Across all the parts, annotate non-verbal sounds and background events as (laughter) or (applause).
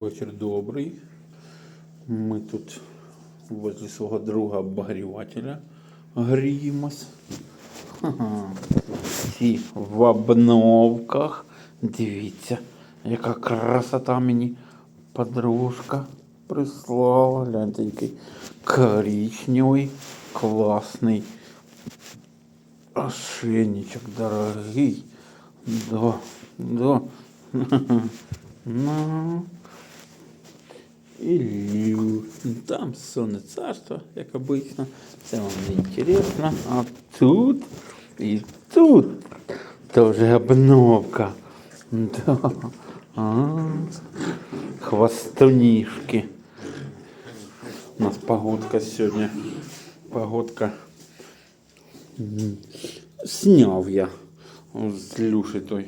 Вечір добрий. Ми тут возле свого друга обогрівателя гріємось. Всі в обновках. Дивіться, яка красота мені подружка прислала. Гляньте, який коричневий, класний. Ошейничок дорогий. Да, да. Ну. І лю. Там сонне царство, як обично. Це вам не інтересно. А тут і тут тоже обновка. Да. А, хвостунишки. У нас погодка сьогодні. Погодка. М, Сняв я з Люші той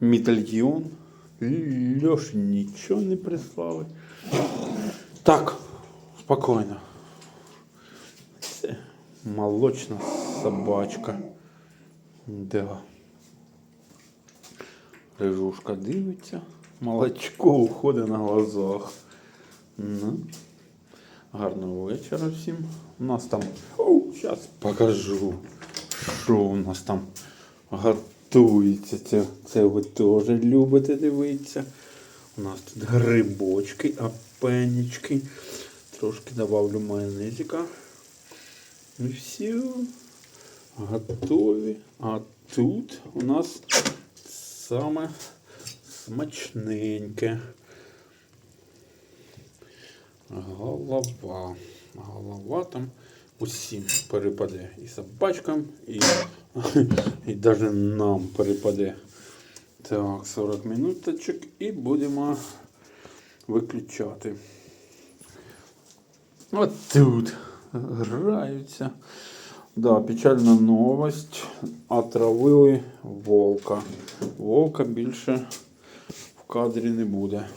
медальйон. Льоші нічого не прислали. Так, спокійно. Це молочна собачка. Да. Рижушка дивиться. Молочко уходить на глазах. Ну. Гарного вечора всім. У нас там. Зараз покажу, що у нас там готується. Це, це ви теж любите дивитися. У нас тут грибочки, апенічки. Трошки добавлю майонезика. І все. Готові. А тут у нас саме смачненьке. Голова. Голова там усім перепаде. І собачкам, і, (laughs) і навіть нам перепаде. Так, 40 минуточок і будемо виключати. От тут граються. Да, печальна новость. Отравили волка. Волка більше в кадрі не буде.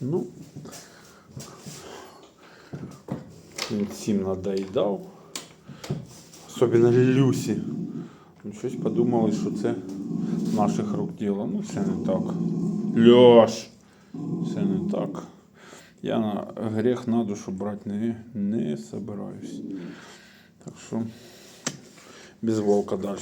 Ну, він всім надоїдав. Особливо Люсі. Ну, щось подумали, що це наших рук діло. Ну, все не так. Льош! Все не так. Я на гріх на душу брати не, не собираюсь. Так що без волка далі.